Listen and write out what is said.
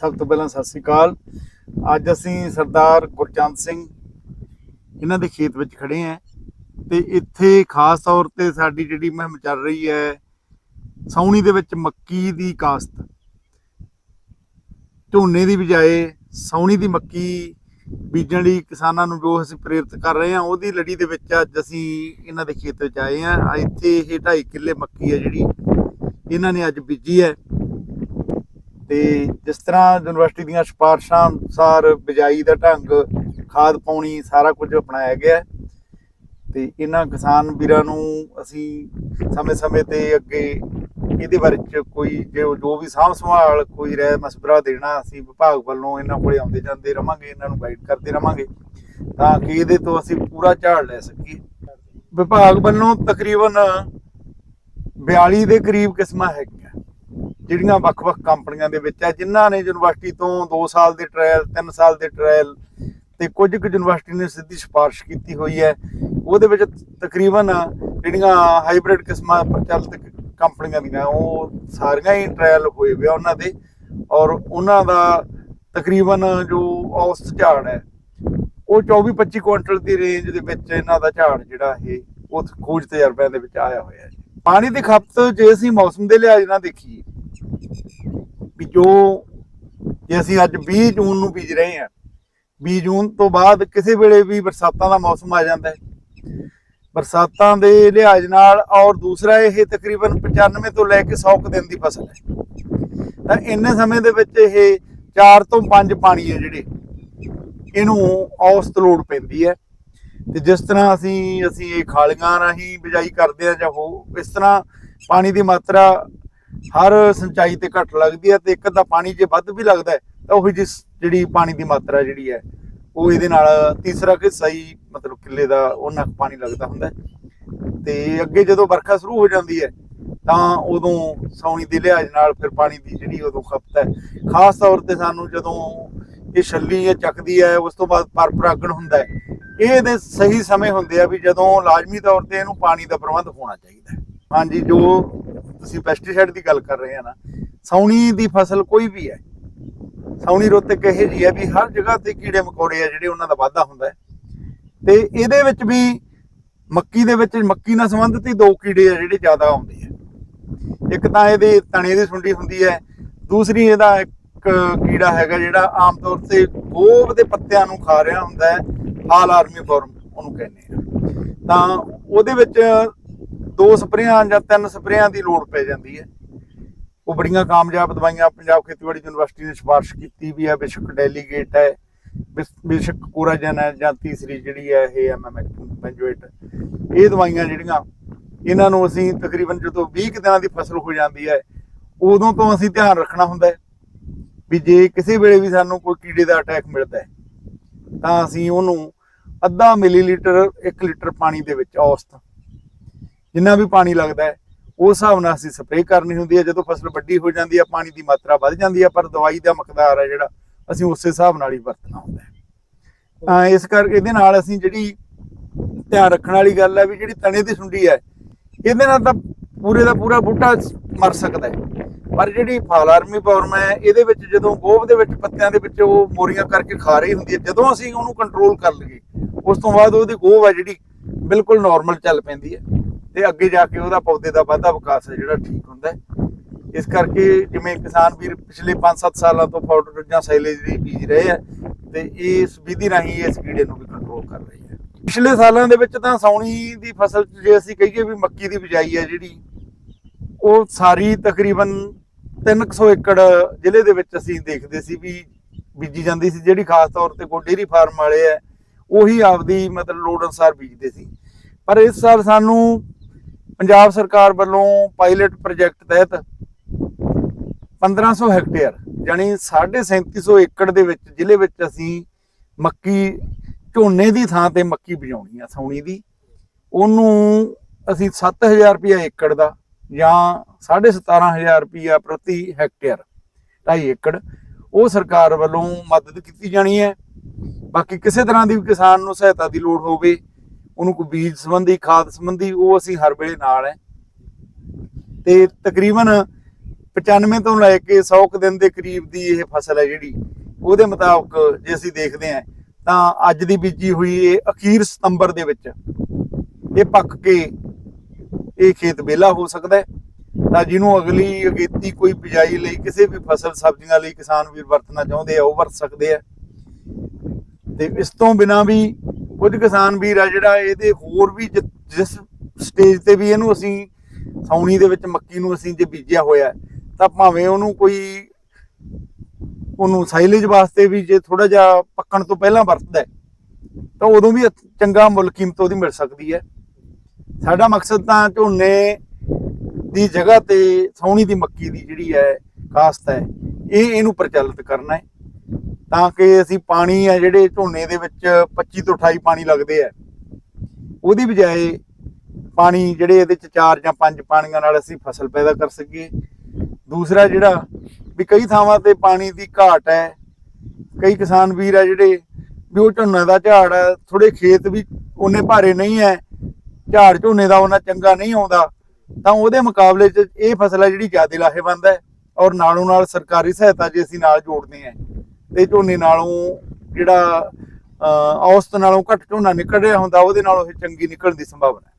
ਸਭ ਤੋਂ ਪਹਿਲਾਂ ਸਤਿ ਸ੍ਰੀ ਅਕਾਲ। ਅੱਜ ਅਸੀਂ ਸਰਦਾਰ ਗੁਰਚੰਦ ਸਿੰਘ ਇਹਨਾਂ ਦੇ ਖੇਤ ਵਿੱਚ ਖੜੇ ਆਂ ਤੇ ਇੱਥੇ ਖਾਸ ਤੌਰ ਤੇ ਸਾਡੀ ਜਿਹੜੀ ਮੁਹਿੰਮ ਚੱਲ ਰਹੀ ਹੈ ਸਾਉਣੀ ਦੇ ਵਿੱਚ ਮੱਕੀ ਦੀ ਕਾਸ਼ਤ। ਝੋਨੇ ਦੀ ਬਜਾਏ ਸਾਉਣੀ ਦੀ ਮੱਕੀ ਬੀਜਣ ਲਈ ਕਿਸਾਨਾਂ ਨੂੰ ਜੋ ਅਸੀਂ ਪ੍ਰੇਰਿਤ ਕਰ ਰਹੇ ਹਾਂ, ਉਹਦੀ ਲੜੀ ਦੇ ਵਿੱਚ ਅੱਜ ਅਸੀਂ ਇਹਨਾਂ ਦੇ ਖੇਤ ਵਿੱਚ ਆਏ ਹਾਂ। ਇੱਥੇ ਇਹ 2.5 ਕਿੱਲੇ ਮੱਕੀ ਹੈ ਜਿਹੜੀ ਇਹਨਾਂ ਨੇ ਅੱਜ ਬੀਜੀ ਹੈ। ਤੇ ਜਿਸ ਤਰ੍ਹਾਂ ਯੂਨੀਵਰਸਿਟੀ ਦੀਆਂ ਸਿਫਾਰਸ਼ਾਂ ਅਨੁਸਾਰ ਬਿਜਾਈ ਦਾ ਢੰਗ, ਖਾਦ ਪਾਉਣੀ, ਸਾਰਾ ਕੁਝ ਅਪਣਾਇਆ ਗਿਆ ਹੈ। ਤੇ ਇਹਨਾਂ ਕਿਸਾਨ ਵੀਰਾਂ ਨੂੰ ਅਸੀਂ ਸਮੇਂ-ਸਮੇਂ ਤੇ ਅੱਗੇ ਇਹਦੇ ਬਾਰੇ ਚ ਕੋਈ ਜੋ ਜੋ ਵੀ ਸਾਂਭ ਸੰਭਾਲ, ਕੋਈ ਰਹਿ ਮਸ਼ਵਰਾ ਦੇਣਾ, ਅਸੀਂ ਵਿਭਾਗ ਵੱਲੋਂ ਇਹਨਾਂ ਕੋਲੇ ਆਉਂਦੇ ਜਾਂਦੇ ਰਵਾਂਗੇ, ਇਹਨਾਂ ਨੂੰ ਗਾਈਡ ਕਰਦੇ ਰਵਾਂਗੇ, ਤਾਂ ਕਿ ਇਹਦੇ ਤੋਂ ਅਸੀਂ ਪੂਰਾ ਝਾੜ ਲੈ ਸਕੀਏ ਵਿਭਾਗ ਵੱਲੋਂ ਤਕਰੀਬਨ 42 ਦੇ ਕਰੀਬ ਕਿਸਮਾਂ ਹੈਗੀਆਂ ਜਿਹੜੀਆਂ ਵੱਖ-ਵੱਖ ਕੰਪਨੀਆਂ ਦੇ ਵਿੱਚ ਹੈ ਜਿਨ੍ਹਾਂ ਨੇ ਯੂਨੀਵਰਸਿਟੀ ਤੋਂ 2 ਸਾਲ ਦੇ ਟ੍ਰਾਇਲ 3 ਸਾਲ ਦੇ ਟ੍ਰਾਇਲ ਤੇ ਕੁਝ ਕੁ ਯੂਨੀਵਰਸਿਟੀ ਨੇ ਸਿੱਧੀ ਸਿਫਾਰਿਸ਼ ਕੀਤੀ ਹੋਈ ਹੈ। ਉਹਦੇ ਵਿੱਚ ਤਕਰੀਬਨ ਜਿਹੜੀਆਂ ਹਾਈਬ੍ਰਿਡ ਕਿਸਮਾਂ ਪ੍ਰਚਲਿਤ ਕੰਪਨੀਆਂ ਦੀਆਂ, ਉਹ ਸਾਰੀਆਂ ਹੀ ਟ੍ਰਾਇਲ ਹੋਏ ਹੋਏ ਆ ਉਹਨਾਂ ਦੇ ਔਰ ਉਹਨਾਂ ਦਾ ਤਕਰੀਬਨ ਜੋ ਔਸਤ ਝਾੜ ਹੈ, ਉਹ 24-25 ਕੁਇੰਟਲ ਦੀ ਰੇਂਜ ਦੇ ਵਿੱਚ ਇਹਨਾਂ ਦਾ ਝਾੜ ਜਿਹੜਾ ਇਹ, ਉਹ ਖੋਜ ਤਜਰਬਿਆਂ ਦੇ ਵਿੱਚ ਆਇਆ ਹੋਇਆ ਹੈ। ਪਾਣੀ ਦੀ ਖਪਤ ਜੇ ਅਸੀਂ ਮੌਸਮ ਦੇ ਲਿਹਾਜ਼ ਨਾਲ ਦੇਖੀਏ ਵੀ ਜੋ ਜੇ ਅਸੀਂ ਅੱਜ 20 ਜੂਨ ਨੂੰ ਬੀਜ ਰਹੇ ਹਾਂ 20 ਜੂਨ ਤੋਂ ਬਾਅਦ ਕਿਸੇ ਵੇਲੇ ਵੀ ਬਰਸਾਤਾਂ ਦਾ ਮੌਸਮ ਆ ਜਾਂਦਾ ਹੈ। ਬਰਸਾਤਾਂ ਦੇ ਲਿਹਾਜ਼ ਨਾਲ ਔਰ ਦੂਸਰਾ ਇਹ ਤਕਰੀਬਨ 95 ਤੋਂ ਲੈ ਕੇ 100 ਦਿਨ ਦੀ ਫਸਲ ਹੈ। ਤਾਂ ਇੰਨੇ ਸਮੇਂ ਦੇ ਵਿੱਚ ਇਹ 4 ਤੋਂ 5 ਪਾਣੀ ਹੈ ਜਿਹੜੇ, ਇਹਨੂੰ ਔਸਤ ਲੋੜ ਪੈਂਦੀ ਹੈ। ਤੇ ਜਿਸ ਤਰ੍ਹਾਂ ਅਸੀਂ ਅਸੀਂ ਇਹ ਖਾਲੀਆਂ ਰਾਹੀਂ ਬਿਜਾਈ ਕਰਦੇ ਆ ਜਾਂ ਹੋ ਇਸ ਤਰ੍ਹਾਂ ਪਾਣੀ ਦੀ ਮਾਤਰਾ ਹਰ ਸਿੰਚਾਈ ਤੇ ਘੱਟ ਲੱਗਦੀ ਹੈ ਤੇ ਇੱਕ ਅੱਧਾ ਪਾਣੀ ਜੇ ਵੱਧ ਵੀ ਲੱਗਦਾ ਹੈ, ਤਾਂ ਉਹ ਜਿਸ ਜਿਹੜੀ ਪਾਣੀ ਦੀ ਮਾਤਰਾ ਜਿਹੜੀ ਹੈ ਉਹ ਇਹਦੇ ਨਾਲ ਤੀਸਰਾ ਕਿ ਸਹੀ ਮਤਲਬ ਕਿੱਲੇ ਦਾ ਉਹਨਾਂ ਪਾਣੀ ਲੱਗਦਾ ਹੁੰਦਾ ਤੇ ਅੱਗੇ ਜਦੋਂ ਵਰਖਾ ਸ਼ੁਰੂ ਹੋ ਜਾਂਦੀ ਹੈ ਤਾਂ ਉਦੋਂ ਸੌਣੀ ਦੇ ਲਿਹਾਜ਼ ਨਾਲ ਫਿਰ ਪਾਣੀ ਦੀ ਜਿਹੜੀ ਉਦੋਂ ਖਪਤ ਹੈ। ਖਾਸ ਤੌਰ ਤੇ ਸਾਨੂੰ ਜਦੋਂ ਇਹ ਛੱਲੀ ਹੈ ਚੱਕਦੀ ਹੈ ਉਸ ਤੋਂ ਬਾਅਦ ਪਰ ਹੁੰਦਾ ਹੈ ਇਹ ਦੇ ਸਹੀ ਸਮੇਂ ਹੁੰਦੇ ਆ ਵੀ ਜਦੋਂ ਲਾਜ਼ਮੀ ਤੌਰ ਤੇ ਇਹਨੂੰ ਪਾਣੀ ਦਾ ਪ੍ਰਬੰਧ ਹੋਣਾ ਚਾਹੀਦਾ ਹਾਂਜੀ ਜੋ ਤੁਸੀਂ ਪੈਸਟੀਸਾਈਡ ਦੀ ਗੱਲ ਕਰ ਰਹੇ ਆ ਨਾ ਸੌਣੀ ਦੀ ਫਸਲ ਕੋਈ ਵੀ ਹੈ ਸੌਣੀ ਰੁੱਤ ਇੱਕ ਇਹੋ ਜਿਹੀ ਹੈ ਵੀ ਹਰ ਜਗ੍ਹਾ ਤੇ ਕੀੜੇ ਮਕੌੜੇ ਆ ਜਿਹੜੇ ਉਹਨਾਂ ਦਾ ਵਾਧਾ ਹੁੰਦਾ ਹੈ। ਤੇ ਇਹਦੇ ਵਿੱਚ ਵੀ ਮੱਕੀ ਦੇ ਵਿੱਚ ਮੱਕੀ ਨਾਲ ਸੰਬੰਧਿਤ ਹੀ ਦੋ ਕੀੜੇ ਆ ਜਿਹੜੇ ਜ਼ਿਆਦਾ ਆਉਂਦੇ ਆ। ਇੱਕ ਤਾਂ ਇਹਦੇ ਤਣੇ ਦੀ ਸੁੰਡੀ ਹੁੰਦੀ ਹੈ, ਦੂਸਰੀ ਇਹਦਾ ਇੱਕ ਕੀੜਾ ਹੈਗਾ ਜਿਹੜਾ ਆਮ ਤੌਰ ਤੇ ਗੋਭ ਦੇ ਪੱਤਿਆਂ ਨੂੰ ਖਾ ਰਿਹਾ ਹੁੰਦਾ ਹੈ, ਹਾਲ ਆਰਮੀ ਫਾਰਮ ਉਹਨੂੰ ਕਹਿੰਦੇ ਆ। ਤਾਂ ਉਹਦੇ ਵਿੱਚ ਦੋ ਸਪਰੇਆਂ ਜਾਂ ਤਿੰਨ ਸਪਰੇਆਂ ਦੀ ਲੋੜ ਪੈ ਜਾਂਦੀ ਹੈ। ਉਹ ਬੜੀਆਂ ਕਾਮਯਾਬ ਦਵਾਈਆਂ ਪੰਜਾਬ ਖੇਤੀਬਾੜੀ ਯੂਨੀਵਰਸਿਟੀ ਨੇ ਸਿਫਾਰਿਸ਼ ਕੀਤੀ ਵੀ ਹੈ, ਬੇਸ਼ੱਕ ਡੈਲੀਗੇਟ ਹੈ, ਬੇਸ਼- ਕੋਰਾਜਨ ਹੈ ਜਾਂ ਤੀਸਰੀ ਜਿਹੜੀ ਹੈ ਇਹ ਐਮਐਮਐਚ ਪੈਂਜੋਏਟ ਇਹ ਦਵਾਈਆਂ ਜਿਹੜੀਆਂ, ਇਹਨਾਂ ਨੂੰ ਅਸੀਂ ਤਕਰੀਬਨ ਜਦੋਂ 20 ਕੁ ਦਿਨਾਂ ਦੀ ਫਸਲ ਹੋ ਜਾਂਦੀ ਹੈ, ਉਦੋਂ ਤੋਂ ਅਸੀਂ ਧਿਆਨ ਰੱਖਣਾ ਹੁੰਦਾ ਹੈ ਵੀ ਜੇ ਕਿਸੇ ਵੇਲੇ ਵੀ ਸਾਨੂੰ ਕੋਈ ਕੀੜੇ ਦਾ ਅਟੈਕ ਮਿਲਦਾ ਹੈ, ਤਾਂ ਅਸੀਂ ਉਹਨੂੰ ਅੱਧਾ ਮਿਲੀਲੀਟਰ 1 ਲੀਟਰ ਪਾਣੀ ਦੇ ਵਿੱਚ ਔਸਤ ਜਿੰਨਾ ਵੀ ਪਾਣੀ ਲੱਗਦਾ ਹੈ, ਉਸ ਹਿਸਾਬ ਨਾਲ ਅਸੀਂ ਸਪਰੇਅ ਕਰਨੀ ਹੁੰਦੀ ਹੈ। ਜਦੋਂ ਫਸਲ ਵੱਡੀ ਹੋ ਜਾਂਦੀ ਹੈ, ਪਾਣੀ ਦੀ ਮਾਤਰਾ ਵੱਧ ਜਾਂਦੀ ਹੈ, ਪਰ ਦਵਾਈ ਦਾ ਮਕਦਾਰ ਹੈ ਜਿਹੜਾ, ਅਸੀਂ ਉਸੇ ਹਿਸਾਬ ਨਾਲ ਹੀ ਵਰਤਣਾ ਹੁੰਦਾ ਹੈ। ਇਸ ਕਰਕੇ ਇਹਦੇ ਨਾਲ ਅਸੀਂ ਜਿਹੜੀ ਧਿਆਨ ਰੱਖਣ ਵਾਲੀ ਗੱਲ ਹੈ ਵੀ ਜਿਹੜੀ ਤਣੇ ਦੀ ਸੁੰਡੀ ਹੈ, ਇਹਦੇ ਨਾਲ ਤਾਂ ਪੂਰੇ ਦਾ ਪੂਰਾ ਬੂਟਾ ਮਰ ਸਕਦਾ ਹੈ। ਪਰ ਜਿਹੜੀ ਫਾਲਾਰਮੀ ਫਾਰਮ ਹੈ, ਇਹਦੇ ਵਿੱਚ ਜਦੋਂ ਗੋਭ ਦੇ ਵਿੱਚ ਪੱਤਿਆਂ ਦੇ ਵਿੱਚ ਉਹ ਮੋਰੀਆਂ ਕਰਕੇ ਖਾ ਰਹੀ ਹੁੰਦੀ ਹੈ, ਜਦੋਂ ਅਸੀਂ ਉਹਨੂੰ ਕੰਟਰੋਲ ਕਰ ਲਈਏ, ਉਸ ਤੋਂ ਬਾਅਦ ਉਹਦੀ ਗੋਭ ਹੈ ਜਿਹੜੀ, ਬਿਲਕੁਲ ਨਾਰਮਲ ਚੱਲ ਪੈਂਦੀ ਹੈ। ਤੇ ਅੱਗੇ ਜਾ ਕੇ ਉਹਦਾ ਪੌਦੇ ਦਾ ਵਾਧਾ ਵਿਕਾਸ ਹੈ, ਜਿਹੜਾ ਠੀਕ ਹੁੰਦਾ ਹੈ। ਇਸ ਕਰਕੇ ਜਿਵੇਂ ਕਿਸਾਨ ਵੀਰ ਪਿਛਲੇ 5-7 ਸਾਲਾਂ ਤੋਂ ਪਾਊਡਰ ਜਾਂ ਸਾਈਲੇਜ ਦੀ ਬੀਜ ਰਹੇ ਆ ਤੇ ਇਸ ਵਿਧੀ ਰਾਹੀਂ ਇਸ ਕੀੜੇ ਨੂੰ ਵੀ ਕੰਟਰੋਲ ਕਰ ਰਹੀ ਹੈ ਪਿਛਲੇ ਸਾਲਾਂ ਦੇ ਵਿੱਚ ਤਾਂ ਸੌਣੀ ਦੀ ਫਸਲ ਜੇ ਅਸੀਂ ਕਹੀਏ ਵੀ ਮੱਕੀ ਦੀ ਬਿਜਾਈ ਹੈ ਜਿਹੜੀ, ਉਹ ਸਾਰੀ ਤਕਰੀਬਨ 300 ਏਕੜ ਜ਼ਿਲ੍ਹੇ ਦੇ ਵਿੱਚ ਅਸੀਂ ਦੇਖਦੇ ਸੀ ਵੀ ਬੀਜੀ ਜਾਂਦੀ ਸੀ, ਜਿਹੜੀ ਖਾਸ ਤੌਰ ਤੇ ਕੋਈ ਡੇਰੀ ਫਾਰਮ ਵਾਲੇ ਆ, ਉਹੀ ਆਪਦੀ ਮਤਲਬ ਲੋੜ ਅਨੁਸਾਰ ਬੀਜਦੇ ਸੀ। ਪਰ ਇਸ ਸਾਲ ਸਾਨੂੰ ਪੰਜਾਬ ਸਰਕਾਰ ਵੱਲੋਂ ਪਾਇਲਟ ਪ੍ਰੋਜੈਕਟ ਤਹਿਤ 1500 ਹੈਕਟੇਅਰ ਯਾਨੀ 3750 ਏਕੜ ਦੇ ਵਿੱਚ, ਜ਼ਿਲ੍ਹੇ ਵਿੱਚ ਅਸੀਂ ਮੱਕੀ, ਝੋਨੇ ਦੀ ਥਾਂ ਤੇ ਮੱਕੀ ਬਜਾਉਣੀ ਆ ਸੌਣੀ ਦੀ। ਉਹਨੂੰ ਅਸੀਂ 7000 ਰੁਪਇਆ ਏਕੜ ਦਾ ਜਾਂ 17500 ਰੁਪਇਆ ਪ੍ਰਤੀ ਹੈਕਟੇਅਰ 2.5 ਏਕੜ, ਉਹ ਸਰਕਾਰ ਵੱਲੋਂ ਮਦਦ ਕੀਤੀ ਜਾਣੀ ਹੈ। ਬਾਕੀ ਕਿਸੇ ਤਰ੍ਹਾਂ ਦੀ ਵੀ ਕਿਸਾਨ ਨੂੰ ਸਹਾਇਤਾ ਦੀ ਲੋੜ ਹੋਵੇ ਉਹਨੂੰ ਕੋਈ ਬੀਜ ਸੰਬੰਧੀ, ਖਾਦ ਸੰਬੰਧੀ, ਉਹ ਅਸੀਂ ਹਰ ਵੇਲੇ ਨਾਲ ਹੈ। ਤੇ ਤਕਰੀਬਨ 95 ਤੋਂ ਲੈ ਕੇ 100 ਕੁ ਦਿਨ ਦੇ ਕਰੀਬ ਦੀ ਇਹ ਫਸਲ ਹੈ ਜਿਹੜੀ, ਉਹਦੇ ਮੁਤਾਬਕ ਜੇ ਅਸੀਂ ਦੇਖਦੇ ਹਾਂ, ਤਾਂ ਅੱਜ ਦੀ ਬੀਜੀ ਹੋਈ ਇਹ ਅਖੀਰ ਸਤੰਬਰ ਦੇ ਵਿੱਚ ਇਹ ਪੱਕ ਕੇ ਇਹ ਖੇਤ ਵਿਹਲਾ ਹੋ ਸਕਦਾ ਹੈ। ਤਾਂ ਜਿਹਨੂੰ ਅਗਲੀ ਅਗੇਤੀ ਕੋਈ ਬਿਜਾਈ ਲਈ, ਕਿਸੇ ਵੀ ਫਸਲ, ਸਬਜ਼ੀਆਂ ਲਈ ਕਿਸਾਨ ਵੀਰ ਵਰਤਣਾ ਚਾਹੁੰਦੇ ਆ, ਉਹ ਵਰਤ ਸਕਦੇ ਆ। ਤੇ ਇਸ ਤੋਂ ਬਿਨਾ ਵੀ ਕੁਝ ਕਿਸਾਨ ਵੀਰ ਆ ਜਿਹੜਾ ਇਹਦੇ ਹੋਰ ਵੀ ਜਿਸ ਸਟੇਜ ਤੇ ਵੀ ਇਹਨੂੰ ਅਸੀਂ ਸਾਉਣੀ ਦੇ ਵਿੱਚ ਮੱਕੀ ਨੂੰ ਅਸੀਂ ਜੇ ਬੀਜਿਆ ਹੋਇਆ ਤਾਂ ਭਾਵੇਂ ਉਹਨੂੰ ਕੋਈ ਉਹਨੂੰ ਸਾਈਲੇਜ ਵਾਸਤੇ ਵੀ ਜੇ ਥੋੜਾ ਜਿਹਾ ਪੱਕਣ ਤੋਂ ਪਹਿਲਾਂ ਵਰਤਦਾ ਤਾਂ ਉਦੋਂ ਵੀ ਚੰਗਾ ਮੁੱਲ ਕੀਮਤ ਉਹਦੀ ਮਿਲ ਸਕਦੀ ਹੈ। ਸਾਡਾ ਮਕਸਦ ਤਾਂ ਝੋਨੇ ਦੀ ਜਗ੍ਹਾ ਤੇ ਸੌਣੀ ਦੀ ਮੱਕੀ ਦੀ ਜਿਹੜੀ ਹੈ ਕਾਸਤ ਹੈ, ਇਹ ਇਹਨੂੰ ਪ੍ਰਚਲਿਤ ਕਰਨਾ ਹੈ। ਤਾਂ ਕਿ ਅਸੀਂ ਪਾਣੀ ਆ ਜਿਹੜੇ ਝੋਨੇ ਦੇ ਵਿੱਚ 25 ਤੋਂ 28 ਪਾਣੀ ਲੱਗਦੇ ਆ, ਉਹਦੀ ਬਜਾਏ ਪਾਣੀ ਜਿਹੜੇ ਇਹਦੇ ਚ 4 ਜਾਂ ਪੰਜ ਪਾਣੀਆਂ ਨਾਲ ਅਸੀਂ ਫਸਲ ਪੈਦਾ ਕਰ ਸਕੀਏ। ਦੂਸਰਾ ਜਿਹੜਾ ਵੀ ਕਈ ਥਾਵਾਂ ਤੇ ਪਾਣੀ ਦੀ ਘਾਟ ਹੈ, ਕਈ ਕਿਸਾਨ ਵੀਰ ਆ ਜਿਹੜੇ ਵੀ ਉਹ ਝੋਨੇ ਦਾ ਝਾੜ ਥੋੜੇ ਖੇਤ ਵੀ ਉਹਨੇ ਭਾਰੇ ਨਹੀਂ ਹੈ, ਝਾੜ ਝੋਨੇ ਦਾ ਉਹਨਾਂ ਚੰਗਾ ਨਹੀਂ ਆਉਂਦਾ, ਤਾਂ ਉਹਦੇ ਮੁਕਾਬਲੇ 'ਚ ਇਹ ਫਸਲ ਹੈ ਜਿਹੜੀ ਜ਼ਿਆਦਾ ਲਾਹੇਵੰਦ ਹੈ ਔਰ ਨਾਲੋਂ ਨਾਲ ਸਰਕਾਰੀ ਸਹਾਇਤਾ ਜੇ ਅਸੀਂ ਨਾਲ ਜੋੜਦੇ ਹਾਂ। ਤੇ ਝੋਨੇ ਨਾਲੋਂ ਜਿਹੜਾ ਔਸਤ ਨਾਲੋਂ ਘੱਟ ਝੋਨਾ ਨਿਕਲ ਰਿਹਾ ਹੁੰਦਾ, ਉਹਦੇ ਨਾਲੋਂ ਇਹ ਚੰਗੀ ਨਿਕਲਣ ਦੀ ਸੰਭਾਵਨਾ ਹੈ।